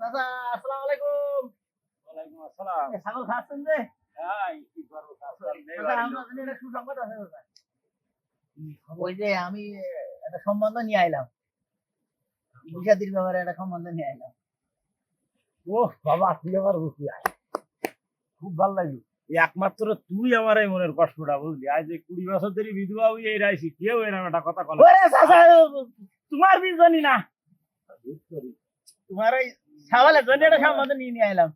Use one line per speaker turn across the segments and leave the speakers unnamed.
চাচা আসসালামু আলাইকুম।
ওয়ালাইকুম আসসালাম।
ছাগল খাচ্ছেন যে?
হ্যাঁ।
ওই যে আমি একটা সম্বন্ধ নিয়ে আইলাম। বিষাদির ব্যাপারে একটা সম্বন্ধ নিয়ে আইলাম।
ওহ বাবা তুই আমার খুব ভালো লাগল। একমাত্র তুই আমার এই মনের কষ্টটা বুঝলি। আজ এই কুড়ি বছর ধরে বিধবা হই এই রাইছি কেউ এরকম একটা কথা কল
তোমার বীজ জানি না? তোমার ওই ছাগলের জন্য একটা সম্বন্ধ নিয়ে নিয়ে আইলাম।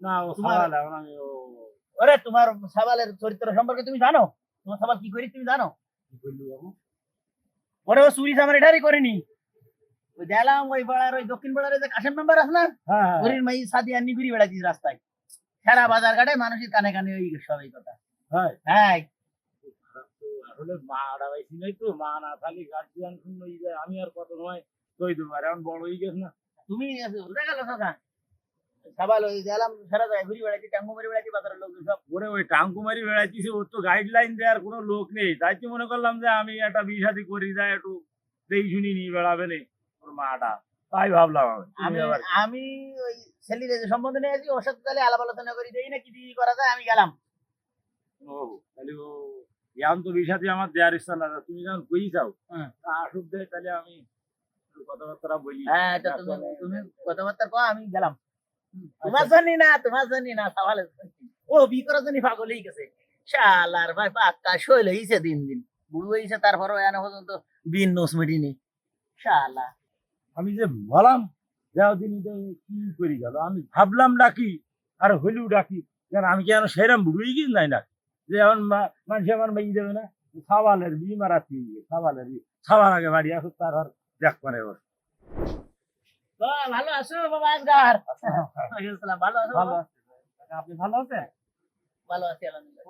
না ও
তোমার-
সারালে এখন
ওরে তোমার ছাগলের চরিত্র সম্পর্কে তুমি জানো? তোমার ছাগল কি করি তুমি জানো?
কি করলি বাবু?
ওরে ও চুরি আমার এটারই করিনি। ওই দেখলাম ওই পাড়ার ওই দক্ষিণ পাড়ার যে কাশেম মেম্বার আছে না?
হ্যাঁ হ্যাঁ,
মাই সাদি রাস্তায়। সারা বাজার ঘাটে মানুষের কানে কানে ওই সব এই কথা।
হ্যাঁ।
হ্যাঁ।
আসলে মা আড়াইছি নাই তো মা না খালি গার্জিয়ান শূন্য আমি আর কত সময় তৈ দেবো? এখন বড় হয়ে গেছে না।
তুমি উঠে গেল কাকা সবাই ওই দেখলাম সারা জায়গায় ঘুরি বেড়াচ্ছি টাঙ্গু মারি বেড়াচ্ছি বাজারের লোক সব।
ওরে ওই টাঙ্কুমারি বেড়াইছিস ওর তো গাইডলাইন দেওয়ার কোনো লোক নেই। তাই তো মনে করলাম যে আমি একটা বিষাদি করি যায় একটু দেই শুনি নিয়ে বেড়াবে নে ওর মাটা। তাই ভাবলাম আমি।
আমি ওই ছেলের যে সম্বন্ধ নিয়ে আছি ওর সাথে তাহলে আলাপ আলোচনা করি দেই না কি দিয়ে করা যায় আমি গেলাম।
ও তাহলে ও তো আমার দেওয়ার ইচ্ছা না তুমি যখন কই
হুম।
তা আসুক দে তাহলে আমি কথাবার্তা বলি।
হ্যাঁ তা তুমি তুমি কথাবার্তা কো আমি গেলাম। তোমার জন্য না তোমার জন্য না সওয়াল ও বি করার জন্য পাগল হয়ে গেছে। শালার ভাই পাক্কা শৈল হইছে দিন দিন। বুড়ো হইছে তারপরে এনে পর্যন্ত বিন নোস মিটিনি। শালা।
আমি যে বলাম যাও দিন কি করি গেল? আমি ভাবলাম ডাকি আর হইলেও ডাকি। কেন আমি কেন সেরাম বুড়ুই গিয়ে নাই না যে এখন মা- মানুষ আমার মেয়ে দেবে না সাবালের বি মারাচ্ছি সাবালের বি সাবাল আগে বাড়ি আসুক তার দেখ করে ওর
ভালো আছো বাবা আজগার? ভালো আছো।
আপনি ভালো আছেন?
ভালো আছি আলহামদুলিল্লাহ।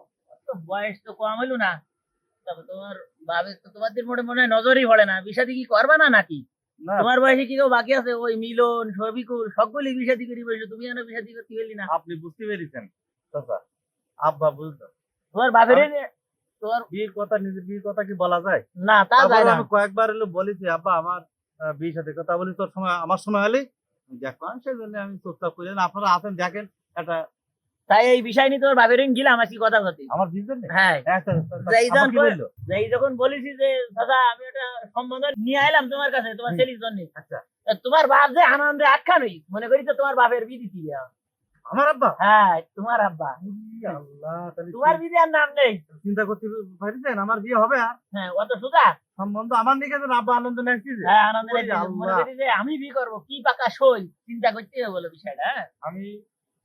বয়স তো কম হইল না। তবে তোমার বাবে তো তোমাদের মোটে মনে হয় নজরই পড়ে না। বিষাদি কি করবা না নাকি? তোমার বয়সে কি কেউ বাকি আছে? ওই মিলন সবিকুল সবগুলি বিষাদি করি বসে। তুমি যেন বিষাদি করতে পারলি না?
আপনি বুঝতে পেরেছেন আব্বা বুঝতো
তোমার বাপের তোমার
বিয়ের কথা বিয়ের কথা কি বলা যায়?
না তা যায় না।
আমি কয়েকবার বলেছি আব্বা আমার বিয়ের সাথে কথা বলি তোর সময় আমার সময় হলে? সেই জন্য আমি প্রস্তাব করি আপনারা আছেন দেখেন একটা
তাই এই বিষয় নিয়ে তোমার বাপের গেলাম আজকে কথা কথা
আমার বিয়ের
হ্যাঁ। যাই যান
কি
করে-
বলল?
যে এই যখন বলেছি যে দাদা আমি ওটা সম্বন্ধ নিয়ে আইলাম তোমার কাছে তোমার ছেলের জন্য।
আচ্ছা।
তোমার বাপ যে আনন্দে আখ্যা নই মনে করি তো তোমার বাপের বিধি দিবে
আমার আব্বা?
হ্যাঁ তোমার আব্বা।
আল্লাহ
তোমার আর নাম নেই।
চিন্তা করতে পারিছেন আমার বিয়ে হবে আর।
হ্যাঁ অত সুজা?
সম্বন্ধ আমার দিকে তো আব্বা আনন্দ নাকি
হ্যাঁ যে আমি বি করব কি পাকা সই? চিন্তা করতে হবে বলে বিষয়টা হ্যাঁ?
আমি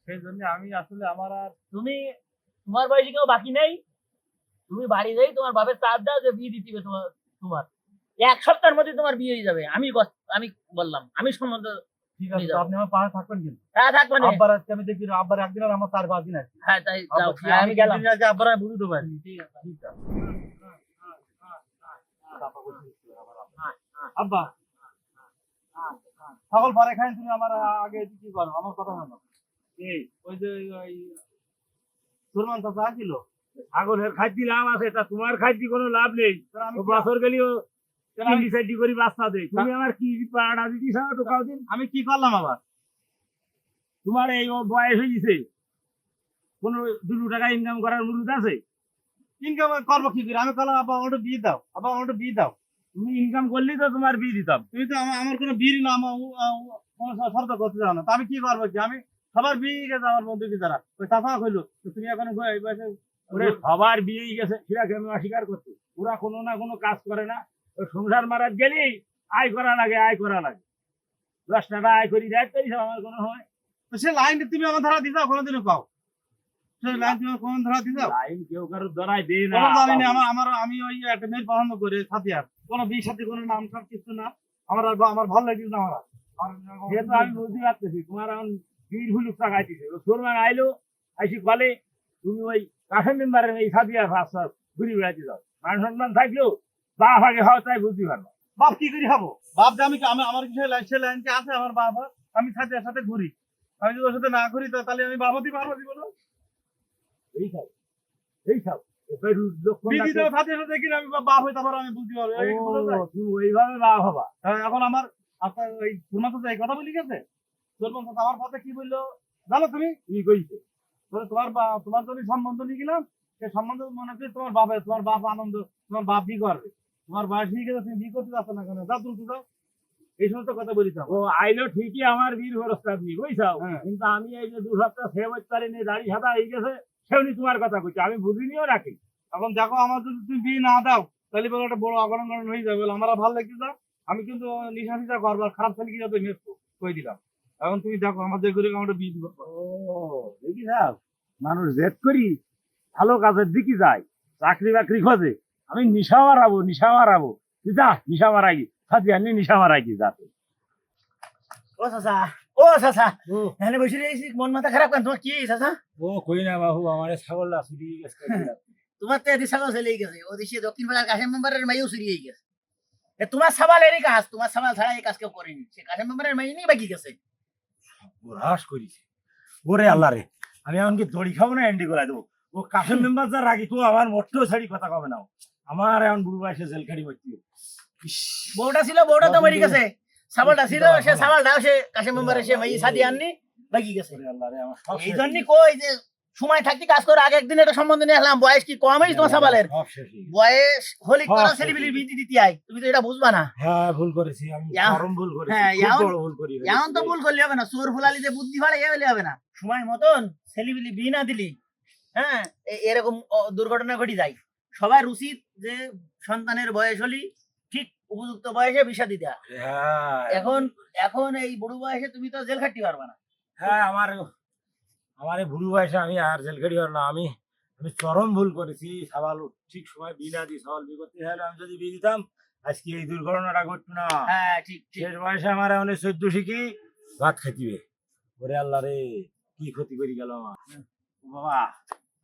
সেই জন্য আমি আসলে আমার আর
তুমি তোমার বয়সে কেউ বাকি নেই? তুমি বাড়ি যাই তোমার বাপের চাপ দাও যে বিয়ে দিতে হবে তোমার তোমার। এক সপ্তাহের মধ্যে তোমার বিয়ে হয়ে যাবে। আমি আমি বললাম আমি সম্বন্ধ
ঠিক আছে
নিয়ে
তো
যাব।
আপনি আমার পাশে থাকবেন কিন্তু।
হ্যাঁ থাকবে
আব্বার আজকে আমি দেখি আব্বার একদিন আর আমার চার পাঁচ দিন আছে।
হ্যাঁ তাই যাও হ্যাঁ, আমি গেলাম।
আজকে আব্বার আমি বুঝতে পারি।
ঠিক আছে।
ঠিক আছে। আব্বা সকল পরে খাই তুমি আমার আগে কি করো? আমার কথা শোনো। এই ওই যে ওই সুরমান চাচা আসছিল
ছাগলের খাদ্য লাভ আছে তা তোমার খাদ্য কোনো লাভ নেই। বছর গেলেও তুমি আমার কি পাড়া দিচ্ছিস টোকাও দিন।
আমি কি করলাম আবার?
তোমার এই বয়স দুটো টাকা ইনকাম করার মুরুদ আছে।
ইনকাম করব কি করে? আমি করলাম আমাকে বিয়ে দাও। আমাকে বিয়ে দাও।
তুমি ইনকাম করলেই তো তোমার বিয়ে দিতাম।
তুমি তো আমার কোনো বিয়ে না আমার কোনো শর্ত করতে যাও না। তা আমি কি করব কি? আমি সবার বিয়ে গেছে আমার বন্ধু কি তারা ওই চাষা কইলো তুমি এখন
সবার বিয়েই গেছে সেটাকে আমি অস্বীকার করছি। ওরা কোনো না কোনো কাজ করে না। সংসার মারার গেলেই আয় করা লাগে আয় করা লাগে। দশ টাকা আয় করি দেয় তাই আমার কোনো হয়।
তো সে লাইনটা তুমি আমার ধারা দিতে কোনোদিনও পাও। লাইন কোন
লাইন না
আমার আমার আমি ওই একটা মেয়ের পছন্দ করি সাথে আর কোনো বিয়ের সাথে কোনো নাম সব কিছু না। আমার আর আমার ভালো লাগে না আমার। আর। আমার-
সে তো আমি বুঝতে পারতেছি তোমার এখন বীর হুলুক টাকাইতেছে ও আইলো আইসি বলে তুমি ওই কাশেম মেম্বারের এই সাদিয়া ফাঁস ঘুরি বেড়াতে যাও। মান সম্মান থাকলেও বাপ আগে হওয়া তাই বুঝতে পারব।
বাপ কি করি হব বাপ যে আমি আমি আমার কিছু লাইন সে লাইন আছে? আমার আমি সাথে সাথে ঘুরি। আমি যদি ওর সাথে না ঘুরি তাহলে আমি বাবা দিব
এই সব এই সব
আমি বাপ হই তারপর আমি বুঝতে পারব। এই কি বোঝা যায়?
ও, তুমি ওইভাবে বাপ হবা
হ্যাঁ, এখন আমার আপনার ওই সুরমা চাচা এই কথা বলি গেছে? চাচা আমার পথে কি বলল? জানো তুমি? কি কইছে? তোমার তোমার জন্য সম্বন্ধ নিয়ে গেলাম সে সম্বন্ধ মনে হচ্ছে তোমার বাপে তোমার বাপ আনন্দ তোমার বাপ বি করবে। তোমার বয়স হয়ে গেছে তুমি বি করতে যাচ্ছ না কেন? যাও তুমি যাও। এই সমস্ত কথা বলিস
ও আইলো ঠিকই আমার বীর প্রস্তাব নিয়ে বুঝছাও?
হ্যাঁ।
কিন্তু আমি এই যে দু সপ্তাহ সে হতে পারিনি দাড়ি সাদা হয়ে গেছে সেউনি তোমার কথা কইছি। আমি বুঝিনিও রাখি।
এখন দেখো আমার যদি তুমি বিয়ে না দাও তাহলে বলে একটা বড় অগরণ হয়ে যাবে। বলে আমার ভালো লাগছে না আমি কিন্তু নিশা নিশা করব আর খারাপ ছেলে কি যাতে মেস কই দিলাম? এখন তুমি দেখো আমাদের ঘুরে আমরা বিয়ে দিব।
ও দেখি সাহেব মানুষ জেদ করি ভালো কাজের দিকে যায়। চাকরি বাকরি খোঁজে। আমি নিশা মারাবো নিশা মারাবো। তুই যা নিশা মারাই সাথে আনি নিশা মারাই কি যাতে
ও চাচা ও চাচা এখানে বসে রয়েছি মন মাথা খারাপ কেন? তোমার কি চাচা?
ও কই না বাবু আমার ছাগলটা চুরি গেছে
তোমার তো এদিকে ছাগল চলে গেছে। ওদিকে দক্ষিণ পাড়ার কাশেম মেম্বারের মাইও চুরিয়ে গেছে। এ তোমার সাবাল এরই কাজ তোমার সাবাল ছাড়া এই কাজ কেউ করেনি। সে কাশেম মেম্বারের মাই নেই বাকি গেছে।
হ্রাস করিছে। ওরে আল্লাহ রে আমি এমনকি দড়ি খাব না এন্ডি করে দেবো। ও কাশেম মেম্বার যা রাখি তো আমার মোটেও ছাড়ি কথা কবে না আমার এখন বুড়ো বয়সে জেল খাড়ি করছি
বউটা ছিল বউটা তো মরে গেছে। সাবালটা ছিল সে সে কাশেম মেম্বারের সে মাই সাদি আননি বাকি গেছে। এই
শেষ।
জন্যই কই যে সময় থাকতে কাজ করে আগে একদিন সম্বন্ধ নিয়ে আসলাম বয়স কি কম হয়েছে তোমার সাবালের
হয়ে।
বয়স হলি করা
সে
ছেলেবিলি বিধি দিতে আই তুমি তো এটা বুঝবা না।
হ্যাঁ ভুল করেছি আমি চরম ভুল করেছি
হ্যাঁ,
ভুল করি।
এমন তো ভুল করলে হবে না। চোর ফুলালিতে বুদ্ধি ভাড়ে গেলে হবে না। সময় মতন ছেলেবিলি বিয়ে না দিলি হ্যাঁ এরকম দুর্ঘটনা ঘটে যায়। সবার উচিত যে সন্তানের বয়স হলি ঠিক উপযুক্ত বয়সে বিষা দিতে হ্যাঁ। এখন এখন এই বুড়ো বয়সে তুমি তো জেল খাটতে পারবা না।
হ্যাঁ আমার আমার এই বুড়ো বয়সে আমি আর জেল খাড়ি হল না। আমি আমি চরম ভুল করেছি। সবাল ঠিক সময় বিয়ে না দিই সবাল বিয়ে করতে হলে আমি যদি বিয়ে দিতাম আজকে এই দুর্ঘটনাটা ঘটতো না।
হ্যাঁ ঠিক
শেষ বয়সে আমার এখন চোদ্দ শিখি ভাত খাইতিবে ওরে আল্লাহ রে কি ক্ষতি করি গেল আমার। বাবা।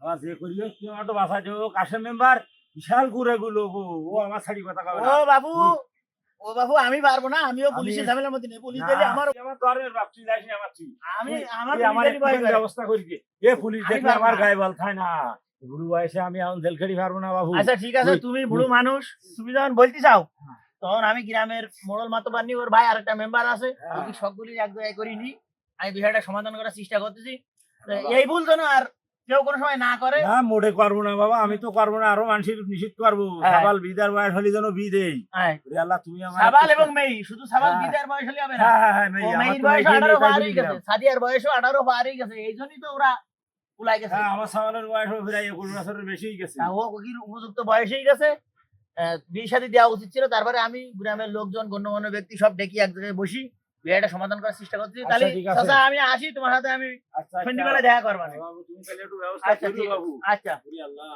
যে তুমি আমার তো বাসাছে ও কাশেম মেম্বার বিশাল করে গুলো ও ও আমার ছাড়ি কথা কবে
ও বাবু ও বাবু আমি পারব না আমিও পুলিশের ঝামেলার মধ্যে নেই পুলিশ দিলে আমার
আমার দরের বাপ তুই যাইস আমার তুই।
আমি আমার
আমার
পুলিশেরই ভয়
একটুখানি
করে।
ব্যবস্থা করি এ পুলিশ দেখলে আমার গায়ে বল না। বুড়ো বয়সে আমি এখন জেল খেড়ি পারব না বাবু।
আচ্ছা ঠিক আছে তুমি বুড়ো মানুষ তুমি যখন বলতে চাও তখন আমি গ্রামের মোড়ল মাতবার নিয়ে ওর ভাই আরেকটা মেম্বার আছে
হ্যাঁ।
ওই সবগুলি এক জায়গায় করিনি। আমি বিষয়টা সমাধান করার চেষ্টা করতেছি। এই ভুল যেন আর কেউ কোনো সময় না করে
না মোটে করব না বাবা আমি তো করব না আরও মানুষের নিষিদ্ধ করব
হ্যাঁ।
সকাল বিদার বয়স হলে যেন বি দেই
হ্যাঁ।
আল্লাহ তুমি আমার
সাবাল এবং মেই শুধু সাবাল
হ্যাঁ।
বিদার বয়স হলে হবে না
হ্যাঁ হ্যাঁ তো
বয়স গেছে। সাদিয়ার বয়সও গেছে তো ওরা উলাই গেছে
হ্যাঁ আমার সাবালের বয়স প্রায় বছরের বেশি গেছে
ও কি উপযুক্ত বয়সেই গেছে বিয়ে শাদী দেওয়া উচিত ছিল তারপরে আমি গ্রামের লোকজন গণ্যমান্য ব্যক্তি সব ডেকে এক জায়গায় বসি বিয়েটা সমাধান করার চেষ্টা করছি।
আচ্ছা,
তাহলে চাচা আমি আসি তোমার সাথে আমি
আচ্ছা।
দেখা করব
তুমি তাহলে একটু ব্যবস্থা
আচ্ছা আচ্ছা।
আল্লাহ।